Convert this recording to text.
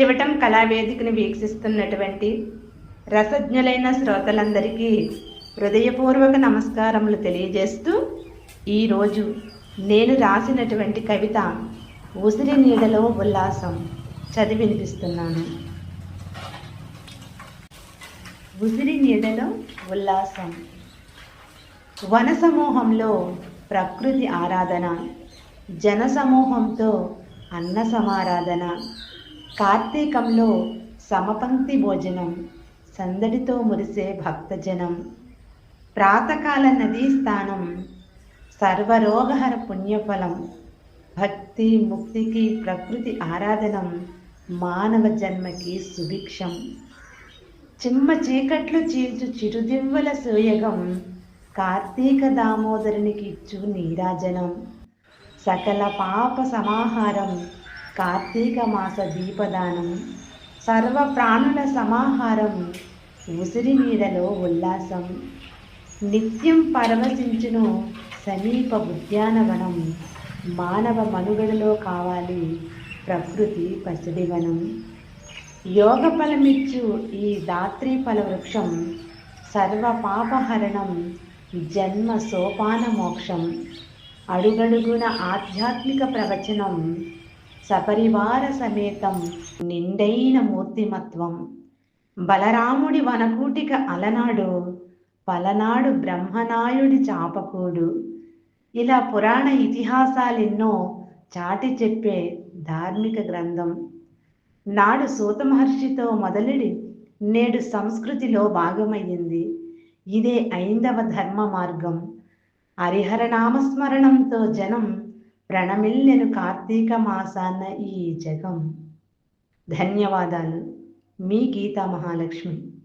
చివటం కళావేదికను వీక్షిస్తున్నటువంటి రసజ్ఞులైన శ్రోతలందరికీ హృదయపూర్వక నమస్కారములు తెలియజేస్తూ ఈరోజు నేను రాసినటువంటి కవిత ఉసిరి నీడలో ఉల్లాసం చదివి వినిపిస్తున్నాను ఉసిరి నీడలో ఉల్లాసం. వన సమూహంలో ప్రకృతి ఆరాధన జన సమూహంతో అన్న సమారాధన కార్తీకంలో సమపంక్తి భోజనం సందడితో మురిసే భక్తజనం ప్రాతకాల నదీ స్థానం సర్వరోగహర పుణ్యఫలం భక్తి ముక్తికి ప్రకృతి ఆరాధనం మానవ జన్మకి సుభిక్షం. చిమ్మ చీకట్లు చీల్చు చిరుదివ్వల సూయగం కార్తీక దామోదరునికి ఇచ్చు నీరాజనం. సకల పాప సమాహారం కార్తీక మాస దీపదానం సర్వ ప్రాణుల సమాహారం ఉసిరి నీడలో ఉల్లాసం నిత్యం పరవశించును సమీప ఉద్యానవనం మానవ మనుగడలో కావాలి ప్రకృతి పసిడివనం. యోగ ఫలమిచ్చు ఈ దాత్రి ఫల వృక్షం సర్వ పాపహరణం జన్మ సోపాన మోక్షం అడుగడుగున ఆధ్యాత్మిక ప్రవచనం సపరివార సమేతం నిండైన మూర్తిమత్వం. బలరాముడి వనకూటిక అలనాడు పలనాడు బ్రహ్మనాయుడి చాపకూడు. ఇలా పురాణ ఇతిహాసాలెన్నో చాటి చెప్పే ధార్మిక గ్రంథం. నాడు సూత మహర్షితో మొదలెడి నేడు సంస్కృతిలో భాగమయ్యింది. ఇదే ఐందవ ధర్మ మార్గం హరిహర నామస్మరణంతో జనం ప్రణమిల్లెను కార్తీక మాసాన్న ఈ జగం. ధన్యవాదాలు. మీ గీతా మహాలక్ష్మి.